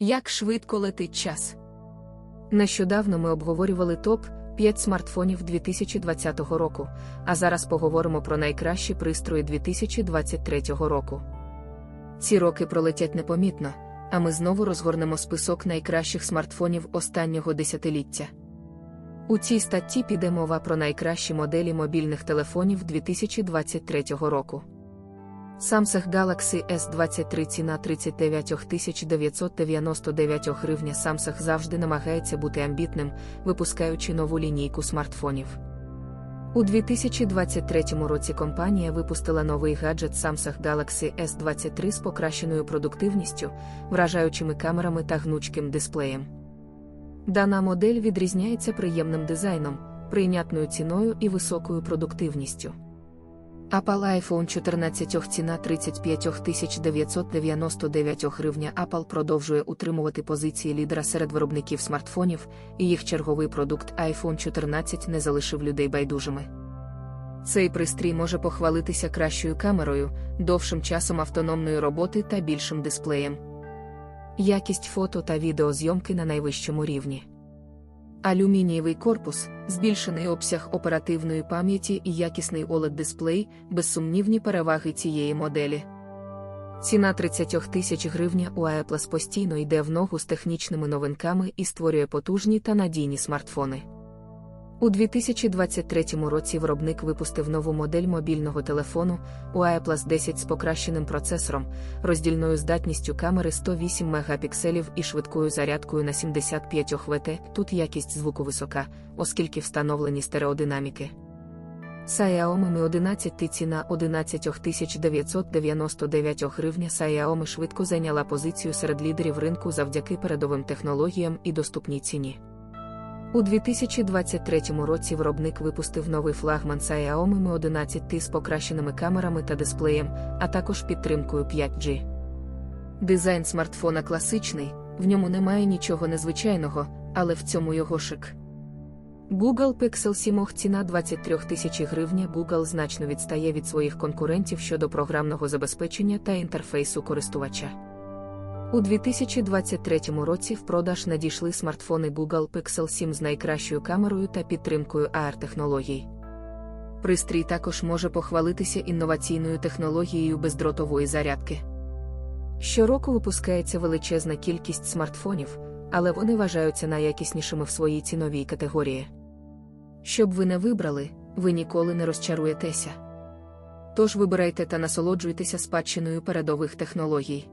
Як швидко летить час. Нещодавно ми обговорювали топ 5 смартфонів 2020 року, а зараз поговоримо про найкращі пристрої 2023 року. Ці роки пролетять непомітно, а ми знову розгорнемо список найкращих смартфонів останнього десятиліття. У цій статті піде мова про найкращі моделі мобільних телефонів 2023 року. Samsung Galaxy S23 ціна 39 999 гривня. Samsung завжди намагається бути амбітним, випускаючи нову лінійку смартфонів. У 2023 році компанія випустила новий гаджет Samsung Galaxy S23 з покращеною продуктивністю, вражаючими камерами та гнучким дисплеєм. Дана модель відрізняється приємним дизайном, прийнятною ціною і високою продуктивністю. Apple iPhone 14 ціна 35 999 гривня. Apple продовжує утримувати позиції лідера серед виробників смартфонів, і їх черговий продукт iPhone 14 не залишив людей байдужими. Цей пристрій може похвалитися кращою камерою, довшим часом автономної роботи та більшим дисплеєм. Якість фото та відеозйомки на найвищому рівні. Алюмінієвий корпус, збільшений обсяг оперативної пам'яті і якісний oled дисплей безсумнівні переваги цієї моделі. Ціна 30 тисяч гривня у AirPlus постійно йде в ногу з технічними новинками і створює потужні та надійні смартфони. У 2023 році виробник випустив нову модель мобільного телефону UAE Plus 10 з покращеним процесором, роздільною здатністю камери 108 мегапікселів і швидкою зарядкою на 75 Вт. Тут якість звуку висока, оскільки встановлені стереодинаміки. Mi 11 ціна 11 999 гривня. Xiaomi швидко зайняла позицію серед лідерів ринку завдяки передовим технологіям і доступній ціні. У 2023 році виробник випустив новий флагман Xiaomi Mi 11 з покращеними камерами та дисплеєм, а також підтримкою 5G. Дизайн смартфона класичний, в ньому немає нічого незвичайного, але в цьому його шик. Google Pixel 7 ціна 23 тисячі гривня. Google значно відстає від своїх конкурентів щодо програмного забезпечення та інтерфейсу користувача. У 2023 році в продаж надійшли смартфони Google Pixel 7 з найкращою камерою та підтримкою AR-технологій. Пристрій також може похвалитися інноваційною технологією бездротової зарядки. Щороку випускається величезна кількість смартфонів, але вони вважаються найякіснішими в своїй ціновій категорії. Щоб ви не вибрали, ви ніколи не розчаруєтеся. Тож вибирайте та насолоджуйтеся спадщиною передових технологій.